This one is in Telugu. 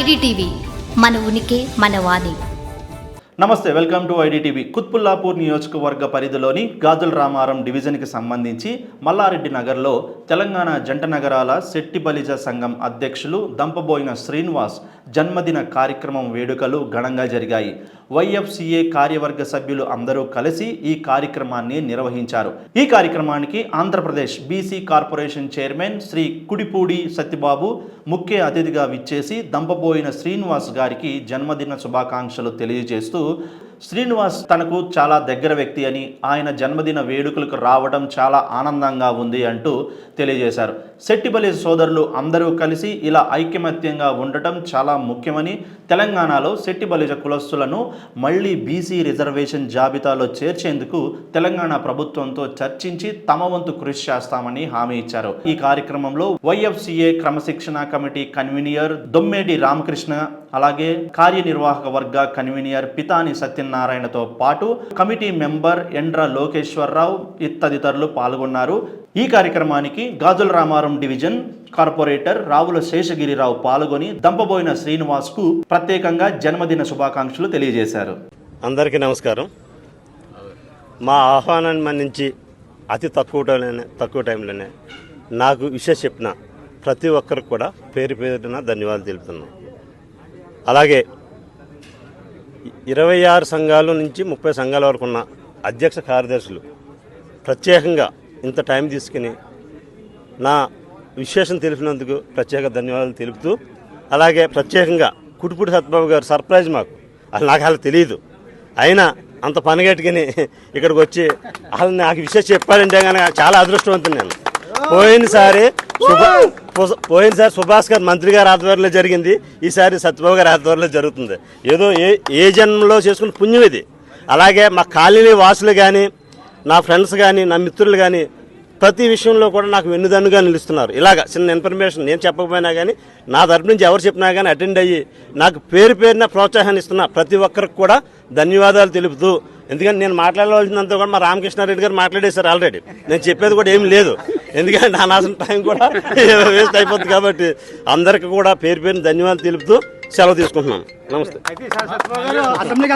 ఐడిటీవీ మన ఉనికి మన వాణి. నమస్తే వెల్కమ్ టు ఐడిటీవీ. కుత్పుల్లాపూర్ నియోజకవర్గ పరిధిలోని గాజుల రామారం డివిజన్కి సంబంధించి మల్లారెడ్డి నగర్లో తెలంగాణ జంట నగరాల శెట్టి బలిజ సంఘం అధ్యక్షులు దంపబోయిన శ్రీనివాస్ జన్మదిన కార్యక్రమం వేడుకలు ఘనంగా జరిగాయి. వైఎఫ్సిఏ కార్యవర్గ సభ్యులు అందరూ కలిసి ఈ కార్యక్రమాన్ని నిర్వహించారు. ఈ కార్యక్రమానికి Andhra Pradesh BC corporation chairman Shri Kudipudi Satyababu ముఖ్య అతిథిగా విచ్చేసి దంపబోయిన శ్రీనివాస్ గారికి జన్మదిన శుభాకాంక్షలు తెలియజేస్తూ శ్రీనివాస్ తనకు చాలా దగ్గర వ్యక్తి అని ఆయన జన్మదిన వేడుకలకు రావడం చాలా ఆనందంగా ఉంది అంటూ తెలియజేశారు. శెట్టిపల్లి సోదరులు అందరూ కలిసి ఇలా ఐకమత్యంగా ఉండటం చాలా ముఖ్యమని తెలంగాణలో శెట్టిబలిజ కులస్తులను మళ్ళీ బీసీ రిజర్వేషన్ జాబితాలో చేర్చేందుకు తెలంగాణ ప్రభుత్వంతో చర్చించి తమ వంతు కృషి చేస్తామని హామీ ఇచ్చారు. ఈ కార్యక్రమంలో వైఎఫ్సిఏ క్రమశిక్షణ కమిటీ కన్వీనియర్ దొమ్మేటి రామకృష్ణ అలాగే కార్యనిర్వాహక వర్గ కన్వీనియర్ పితాని సత్యనారాయణతో పాటు కమిటీ మెంబర్ ఎండ్ర లోకేశ్వరరావు తదితరులు పాల్గొన్నారు. ఈ కార్యక్రమానికి గాజుల రామారం డివిజన్ కార్పొరేటర్ రావుల శేషగిరిరావు పాల్గొని దంపబోయిన శ్రీనివాస్కు ప్రత్యేకంగా జన్మదిన శుభాకాంక్షలు తెలియజేశారు. అందరికీ నమస్కారం. మా ఆహ్వానాన్ని మన్నించి అతి తక్కువ టైంలోనే తక్కువ టైంలోనే నాకు విషయం చెప్పిన ప్రతి ఒక్కరికి కూడా పేరు పేరున ధన్యవాదాలు తెలుపుతున్నాను అలాగే ఇరవై ఆరు సంఘాల నుంచి ముప్పై సంఘాల వరకు ఉన్న అధ్యక్ష కార్యదర్శులు ప్రత్యేకంగా ఇంత టైం తీసుకుని నా విశేషం తెలిపినందుకు ప్రత్యేక ధన్యవాదాలు తెలుపుతూ అలాగే ప్రత్యేకంగా కుటుపుడి సత్బాబు గారు సర్ప్రైజ్ మాకు. అది నాకు అలా తెలియదు అయినా అంత పనిగట్టుకుని ఇక్కడికి వచ్చి అసలు నాకు విషయం చెప్పాలంటే కానీ చాలా అదృష్టవంతుని నేను. పోయినసారి పోయినసారి సుభాష్ గారు మంత్రి గారి ఆధ్వర్యంలో జరిగింది. ఈసారి సత్యబాబు గారి ఆధ్వర్యంలో జరుగుతుంది. ఏదో ఏ ఏ జన్మలో చేసుకున్న పుణ్యం ఇది. అలాగే మా కాలనీ వాసులు కానీ నా ఫ్రెండ్స్ కానీ నా మిత్రులు కానీ ప్రతి విషయంలో కూడా నాకు వెన్నుదన్నుగా నిలుస్తున్నారు. ఇలాగ చిన్న ఇన్ఫర్మేషన్ నేను చెప్పకపోయినా కానీ నా తరపు నుంచి ఎవరు చెప్పినా కానీ అటెండ్ అయ్యి నాకు పేరు పేరున ప్రోత్సాహాన్ని ఇస్తున్న ప్రతి ఒక్కరికి కూడా ధన్యవాదాలు తెలుపుతూ ఎందుకంటే నేను మాట్లాడవలసినంత కూడా మా రామకృష్ణారెడ్డి గారు మాట్లాడేశారు ఆల్రెడీ. నేను చెప్పేది కూడా ఏం లేదు. ఎందుకంటే నా నాశనం టైం కూడా వేస్ట్ అయిపోతుంది కాబట్టి అందరికి కూడా పేరు పేరుని ధన్యవాదాలు తెలుపుతూ సెలవు తీసుకుంటున్నాను. నమస్తే. అసెంబ్లీకి